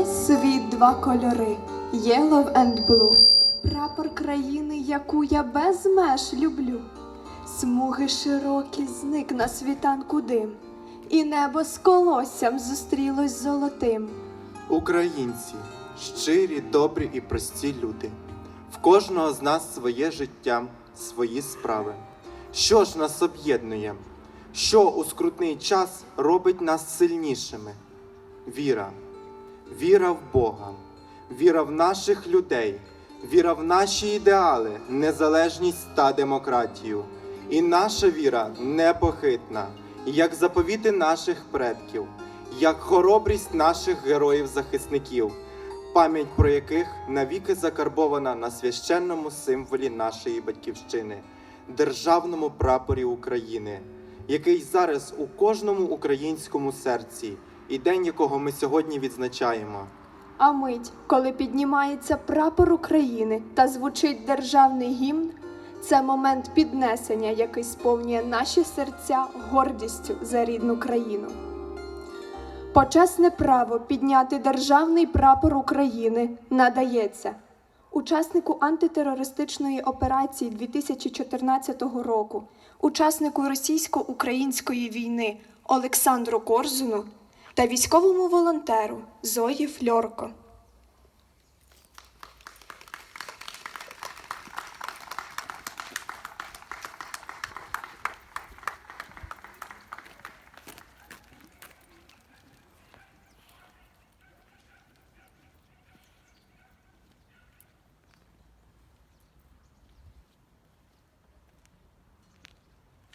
увесь світ два кольори Yellow and Blue. Прапор країни, яку я без меж люблю. Смуги широкі зник на світанку дим, і небо з колоссям зустрілось золотим. Українці, щирі, добрі і прості люди. В кожного з нас своє життя, свої справи. Що ж нас об'єднує? Що у скрутний час робить нас сильнішими? Віра. Віра в Бога, віра в наших людей, віра в наші ідеали, незалежність та демократію. І наша віра непохитна, як заповіти наших предків, як хоробрість наших героїв-захисників, пам'ять про яких навіки закарбована на священному символі нашої батьківщини, державному прапорі України, який зараз у кожному українському серці, і день якого ми сьогодні відзначаємо. А мить, коли піднімається прапор України та звучить державний гімн, це момент піднесення, який сповнює наші серця гордістю за рідну країну. Почесне право підняти державний прапор України надається учаснику антитерористичної операції 2014 року, учаснику російсько-української війни Олександру Корзуну та військовому волонтеру Зої Фльорко.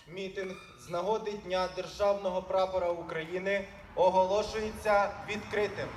Мітинг з нагоди Дня Державного прапора України оголошується відкритим.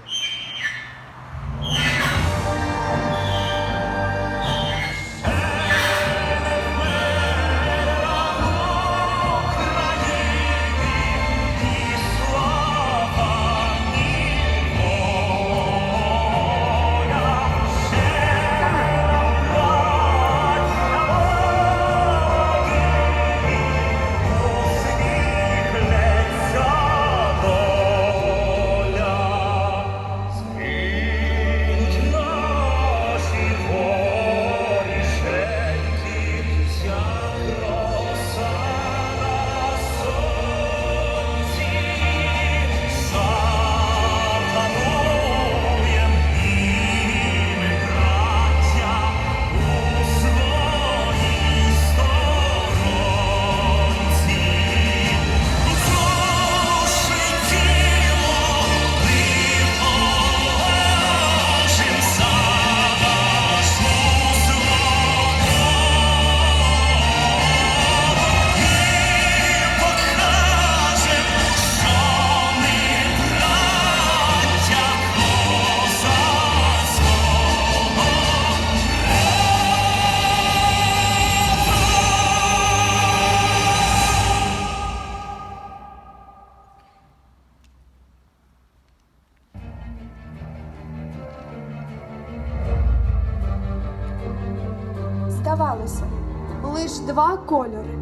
Лиш два кольори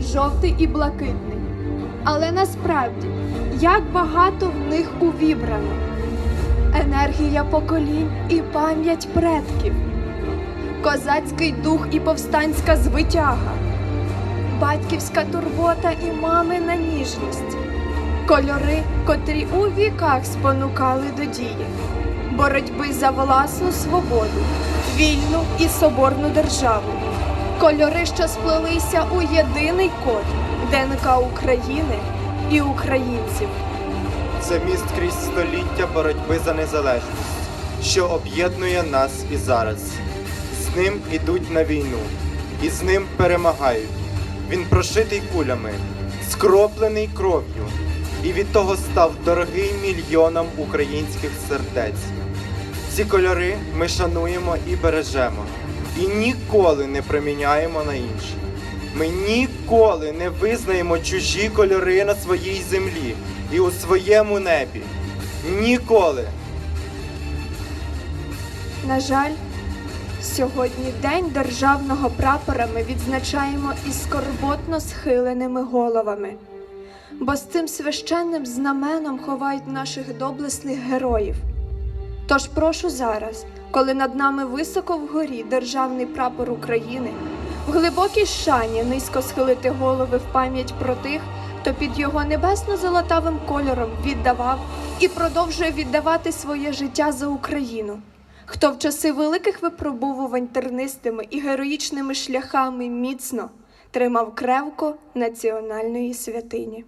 жовтий і блакитний. Але насправді, як багато в них увібрано. Енергія поколінь і пам'ять предків, козацький дух і повстанська звитяга, батьківська турбота і мамина ніжність, кольори, котрі у віках спонукали до дії, боротьби за власну свободу, вільну і соборну державу, кольори, що сплелися у єдиний код ДНК України і українців. Це міст крізь століття боротьби за незалежність, що об'єднує нас і зараз. З ним ідуть на війну, і з ним перемагають. Він прошитий кулями, скроплений кров'ю, і від того став дорогий мільйонам українських сердець. Ці кольори ми шануємо і бережемо, і ніколи не проміняємо на інші. Ми ніколи не визнаємо чужі кольори на своїй землі і у своєму небі. Ніколи. На жаль, сьогодні День державного прапора ми відзначаємо із скорботно схиленими головами. бо з цим священним знаменом ховають наших доблесних героїв. Тож прошу зараз, коли над нами високо вгорі державний прапор України, в глибокій шані низько схилити голови в пам'ять про тих, хто під його небесно-золотавим кольором віддавав і продовжує віддавати своє життя за Україну. Хто в часи великих випробувувань тернистими і героїчними шляхами міцно тримав кревко національної святині.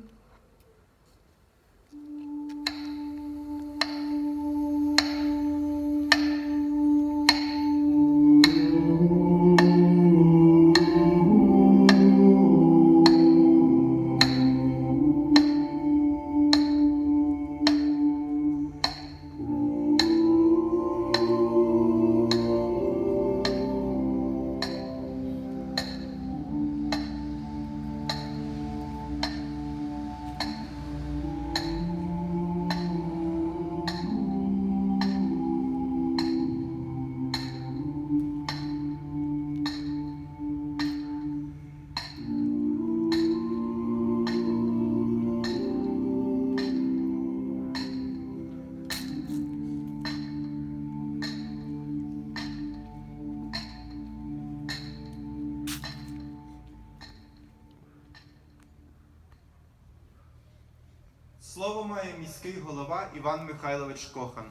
Слово має міський голова Іван Михайлович Кохан.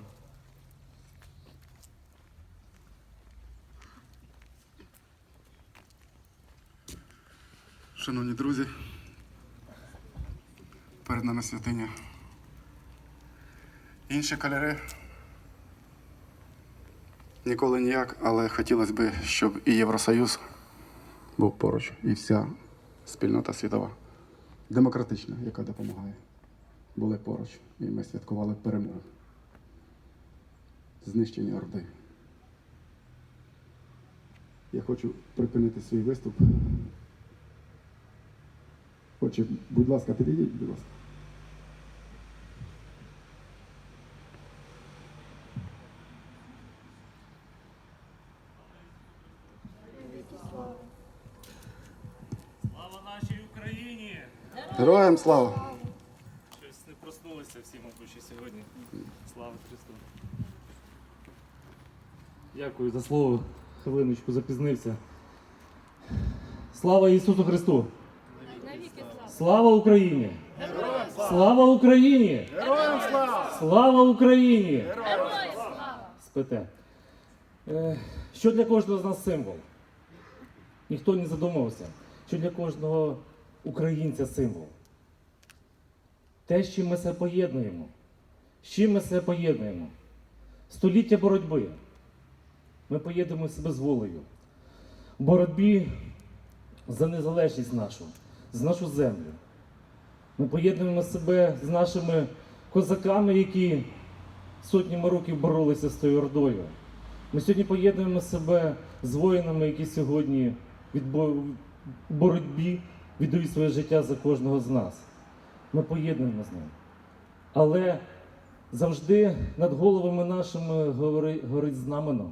Шановні друзі, перед нами святиня. Інші кольори ніколи ніяк, але хотілося б, щоб і Євросоюз був поруч, і вся спільнота світова, демократична, яка допомагає, були поруч. І ми святкували перемогу. Знищення Орди. Я хочу припинити свій виступ. Отже, будь ласка, підійдіть, будь ласка. Героям слава! Щось не проснулися всі, мабуть, ще сьогодні. Слава Христу! Дякую за слово. Хвилиночку запізнився. Слава Ісусу Христу! Слава Україні! Слава Україні! Слава Україні! Спите. Е, Що для кожного з нас символ? Ніхто не задумався, що для кожного українця символ. Те, з чим ми себе поєднуємо. З чим ми себе поєднуємо? Століття боротьби. Ми поєднуємо себе з волею. Боротьбі за незалежність нашу, за нашу землю. Ми поєднуємо себе з нашими козаками, які сотнями років боролися з тою ордою. Ми сьогодні поєднуємо себе з воїнами, які сьогодні в боротьбі віддають своє життя за кожного з нас. Ми поєднуємо з ним. Але завжди над головами нашими гори- горить знамено,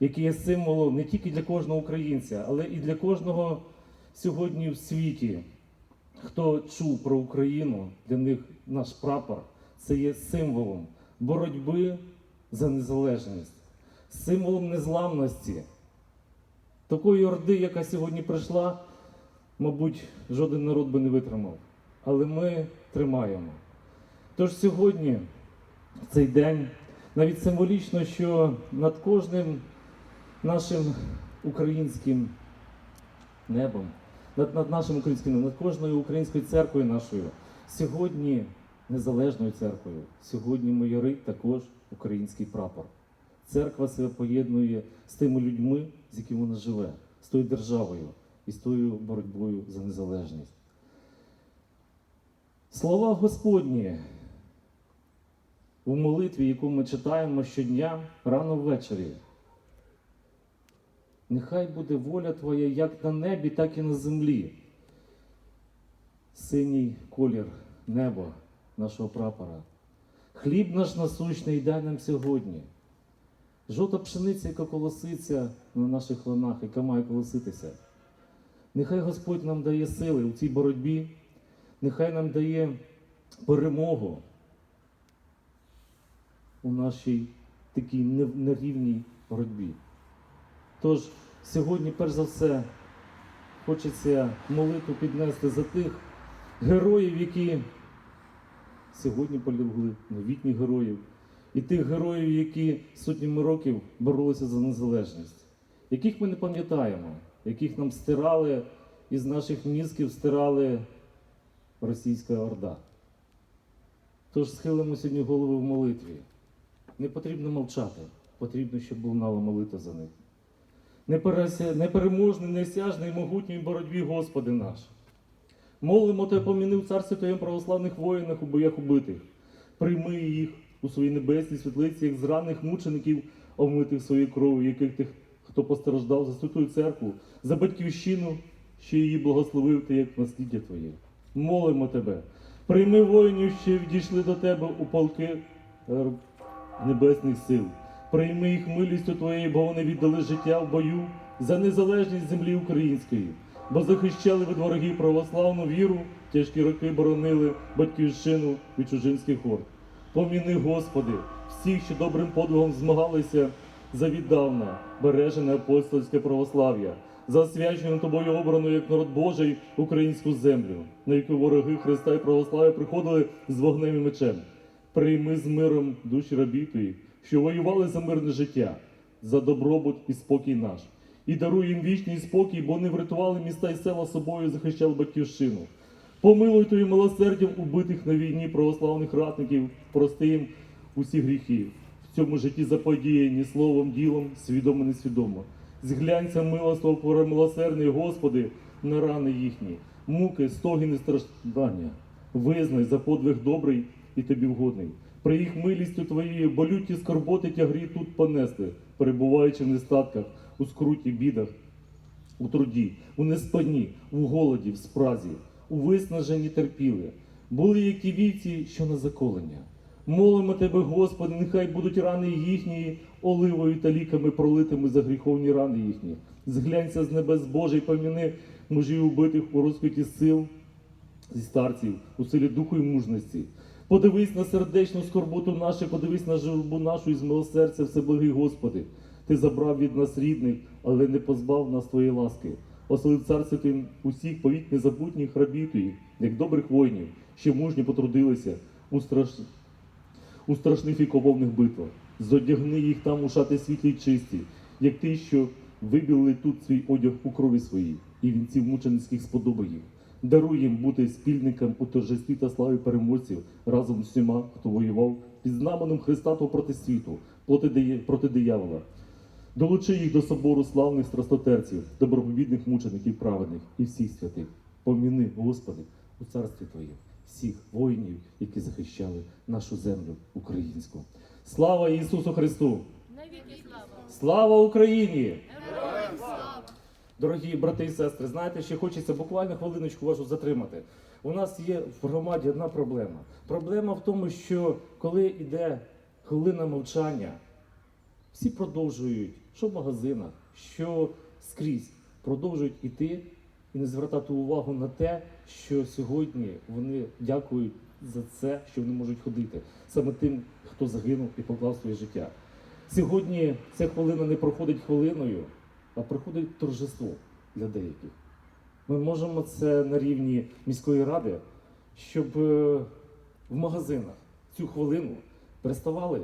яке є символом не тільки для кожного українця, але і для кожного сьогодні в світі, хто чув про Україну, для них наш прапор це є символом боротьби за незалежність, символом незламності. Такої орди, яка сьогодні прийшла, мабуть, жоден народ би не витримав. Але ми тримаємо. Тож сьогодні, в цей день, навіть символічно, що над кожним нашим українським небом, над, над нашим українським небом, над кожною українською церквою нашою, сьогодні незалежною церквою, сьогодні майорить також український прапор. Церква себе поєднує з тими людьми, з якими вона живе, з тою державою і з тою боротьбою за незалежність. Слова Господні у молитві, яку ми читаємо щодня рано ввечері. Нехай буде воля Твоя як на небі, так і на землі. Синій колір неба нашого прапора. Хліб наш насущний дай нам сьогодні. Жовта пшениця, яка колоситься на наших ланах, яка має колоситися. Нехай Господь нам дає сили у цій боротьбі, нехай нам дає перемогу у нашій такій нерівній боротьбі. Тож сьогодні, перш за все, хочеться молитву піднести за тих героїв, які сьогодні полягли, новітніх героїв, і тих героїв, які сотнями років боролися за незалежність, яких ми не пам'ятаємо, яких нам стирали із наших мізків стирали російська орда. Тож схилимо сьогодні голови в молитві. Не потрібно мовчати, потрібно, щоб лунала молитва за них. Непереможний, несяжний, могутній боротьбі, Господи наш. Молимо Тебе, поміни в царстві Твоєму православних воїнах у боях убитих. Прийми їх у своїй небесній світлиці, як зраних мучеників, омитих своєю кров'ю, яких тих, хто постраждав за святую церкву, за батьківщину, що її благословив ти як насліддя Твоє. Молимо Тебе, прийми воїнів, що відійшли до Тебе у полки е, небесних сил. Прийми їх милістю Твоєю, бо вони віддали життя в бою за незалежність землі української, бо захищали від ворогів православну віру, тяжкі роки боронили батьківщину від чужинських орд. Поміни, Господи, всіх, що добрим подвигом змагалися за віддавна бережене апостольське православ'я, за освячену тобою обрану як народ Божий українську землю, на яку вороги Христа і православ'я приходили з вогнем і мечем. Прийми з миром душі рабів твоїх, що воювали за мирне життя, за добробут і спокій наш. І даруй їм вічний спокій, бо вони врятували міста і села собою, захищали батьківщину. Помилуй твоїм милосердям убитих на війні православних ратників, прости їм усі гріхи. В цьому житті заподіяні словом, ділом, свідомо, несвідомо. Зглянься милоство, милосердний, Господи, на рани їхні, муки, стогін і страждання. Визнай за подвиг добрий і тобі вгодний. При їх милістю твоєю болюті скорботи тягрі тут понести, перебуваючи в нестатках, у скруті, бідах, у труді, у неспанні, у голоді, в спразі, у виснаженні терпіли. Були які вівці, що на заколення. Молимо тебе, Господи, нехай будуть рани їхні оливою та ліками пролитими за гріховні рани їхні. Зглянься з небес Божий, поміни мужів убитих у розквіті сил зі старців, у силі духу і мужності. Подивись на сердечну скорботу нашу, подивись на журбу нашу і з милосердя всеблагий Господи. Ти забрав від нас рідних, але не позбав нас твоєї ласки. Оселив царство ти усіх повік незабутніх рабів як добрих воїнів, що мужньо потрудилися у, страш... у страшних і кововних битвах. Зодягни їх там у шати світлі й чисті, як ти, що вибілили тут свій одяг у крові своїй, і вінців мученицьких сподобай їх. Даруй їм бути спільникам у торжестві та славі переможців разом з всіма, хто воював під знаменем Христа та проти світу, проти, диявола. Долучи їх до собору славних страстотерців, доброповідних мучеників праведних і всіх святих. Поміни, Господи, у царстві Твоєм всіх воїнів, які захищали нашу землю українську. Слава Ісусу Христу! Слава Україні! Дорогі брати і сестри, знаєте, ще хочеться буквально хвилиночку вашу затримати. У нас є в громаді одна проблема. Проблема в тому, що коли йде хвилина мовчання, всі продовжують, що в магазинах, що скрізь, продовжують іти і не звертати увагу на те, що сьогодні вони дякують за це, що вони можуть ходити, саме тим, хто загинув і поклав своє життя. Сьогодні ця хвилина не проходить хвилиною, а проходить торжество для деяких. Ми можемо це на рівні міської ради, щоб е, в магазинах цю хвилину переставали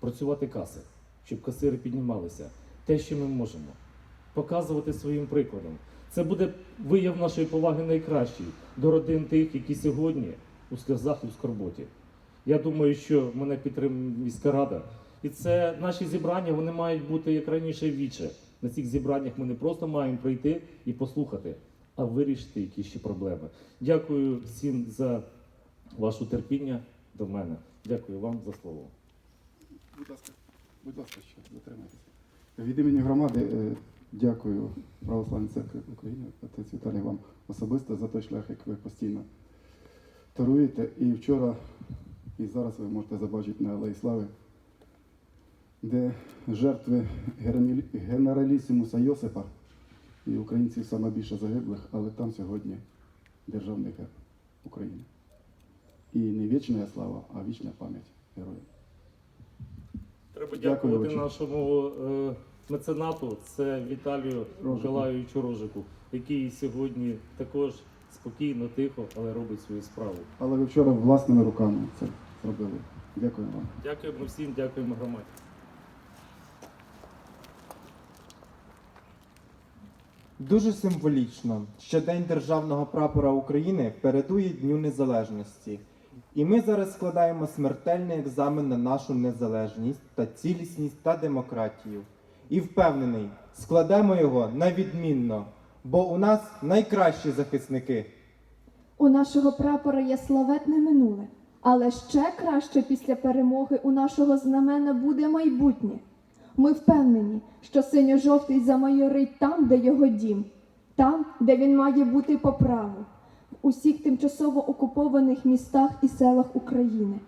працювати каси, щоб касири піднімалися. Те, що ми можемо, показувати своїм прикладом. Це буде вияв нашої поваги найкращий до родин тих, які сьогодні у сльозах і в скорботі. Я думаю, що мене підтримує міська рада. І це наші зібрання вони мають бути як раніше віче. На цих зібраннях ми не просто маємо прийти і послухати, а вирішити якісь ще проблеми. Дякую всім за ваше терпіння до мене. Дякую вам за слово. Будь ласка, будь ласка, ще затримайтеся. Від імені громади е, дякую Православній церкві України, отець Віталій вам особисто за той шлях, як ви постійно таруєте. І вчора, і зараз ви можете забачити на Алеї Слави, де жертви генералі- генералісімуса Йосипа і українців саме більше загиблих, але там сьогодні державний герб. України. І не вічна слава, а вічна пам'ять героїв. Треба Дякую, дякувати Олексій. нашому е, меценату, це Віталію Рожику. Миколайовичу Рожику, який сьогодні також спокійно, тихо, але робить свою справу. Але ви вчора власними руками це зробили. Дякую вам. Дякуємо всім, дякуємо громаді. Дуже символічно, що День Державного прапора України передує Дню Незалежності. І ми зараз складаємо смертельний екзамен на нашу незалежність та цілісність та демократію. І впевнений, складемо його на відмінно, бо у нас найкращі захисники. У нашого прапора є славетне минуле, але ще краще після перемоги у нашого знамена буде майбутнє. Ми впевнені, що синьо-жовтий замайорить там, де його дім, там, де він має бути по праву, в усіх тимчасово окупованих містах і селах України.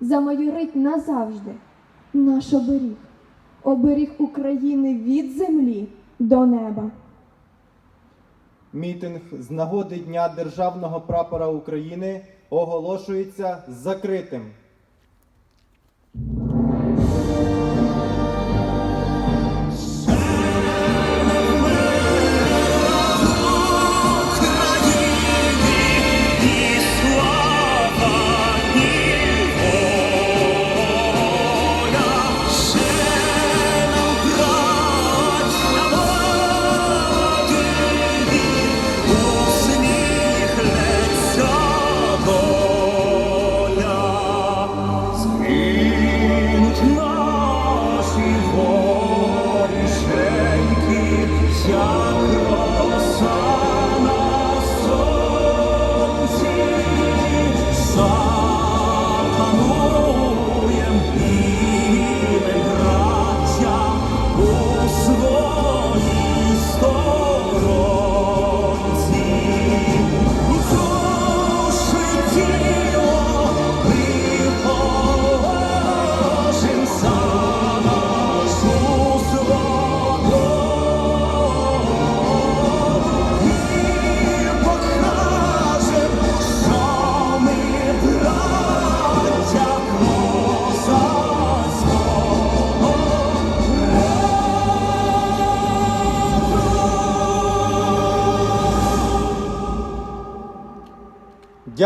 Замайорить назавжди наш оберіг, оберіг України від землі до неба. Мітинг з нагоди Дня Державного прапора України оголошується закритим.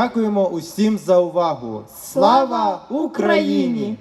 Дякуємо усім за увагу. Слава Україні!